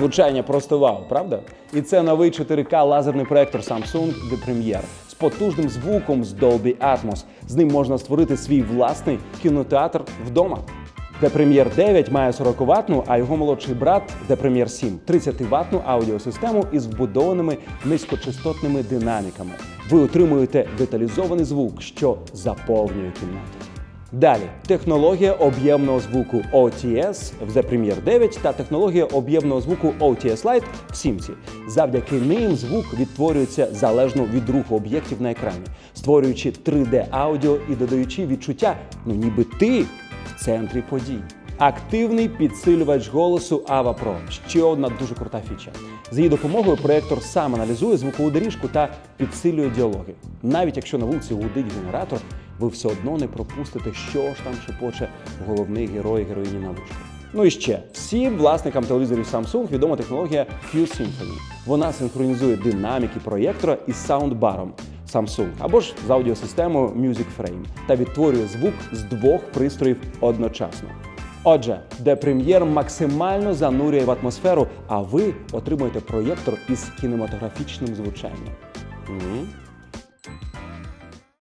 Звучання просто вау, правда? І це новий 4К лазерний проектор Samsung The Premiere з потужним звуком з Dolby Atmos. З ним можна створити свій власний кінотеатр вдома. The Premiere 9 має 40 ватну, а його молодший брат The Premiere 7 – 30 ватну аудіосистему із вбудованими низькочастотними динаміками. Ви отримуєте деталізований звук, що заповнює кімнату. Далі технологія об'ємного звуку OTS в The Premiere 9 та технологія об'ємного звуку OTS Lite в Сімці. Завдяки ним звук відтворюється залежно від руху об'єктів на екрані, створюючи 3D аудіо і додаючи відчуття, ну ніби ти в центрі подій. Активний підсилювач голосу Ava Pro – ще одна дуже крута фіча. З її допомогою проєктор сам аналізує звукову доріжку та підсилює діалоги. Навіть якщо на вулиці гудить генератор, ви все одно не пропустите, що ж там шепоче головний герой героїні на вушку. Ну і ще всім власникам телевізорів Samsung відома технологія Q-Symphony. Вона синхронізує динаміки проєктора із саундбаром Samsung або ж з аудіосистемою Music Frame та відтворює звук з двох пристроїв одночасно. Отже, де прем'єр максимально занурює в атмосферу, а ви отримуєте проєктор із кінематографічним звучанням.